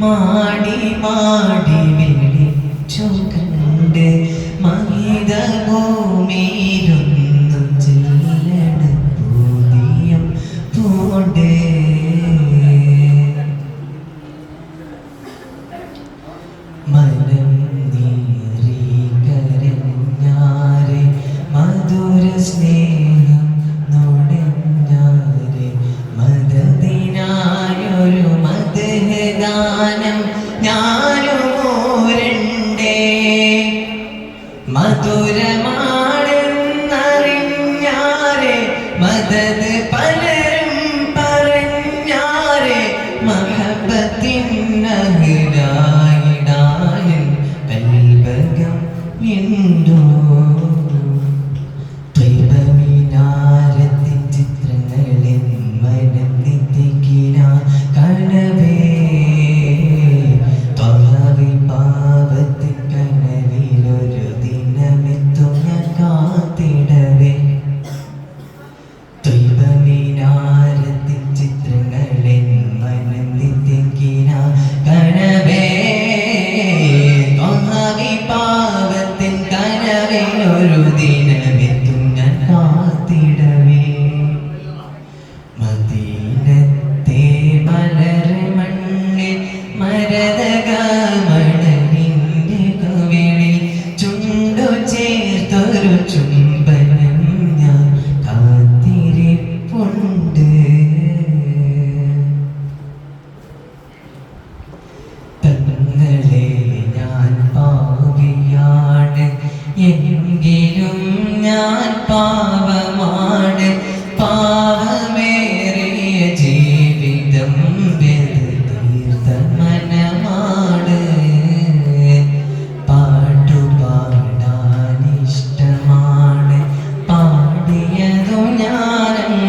മാടി മാടി വിളിച്ചു കണ്ട് മഹിത ഭൂമിയിലൊന്നു ചെല്ലണ പൂതിയം മധുരമാണെന്നറിഞ്ഞാരെ മദത് പലരും പറഞ്ഞാരെ മഹബത്തിനഹിരായിടാനും ഞാനങ്ങയാണ്.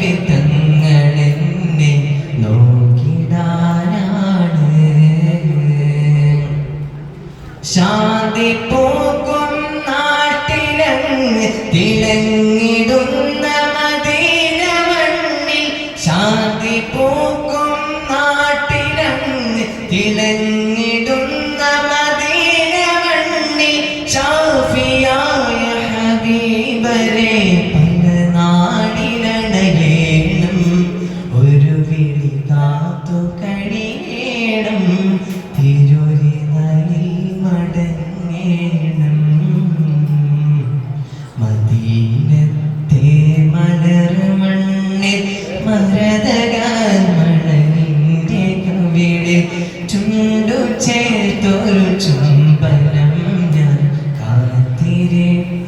വിധങ്ങളെന്നെ നോക്കിടാനാണ്. മദീന മണ്ണിൽ. ശാന്തി പോക്കും തിളങ്ങിടുന്ന ചുണ്ടു ചേർത്തൊരു ചുംബനം ഞാൻ കാത്തിരിപ്പുണ്ട്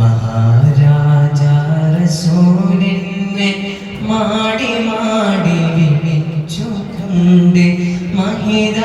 മഹാരാജാ റസൂലിനെ മാടി മാടി വിളിച്ചു കണ്ട് മഹിത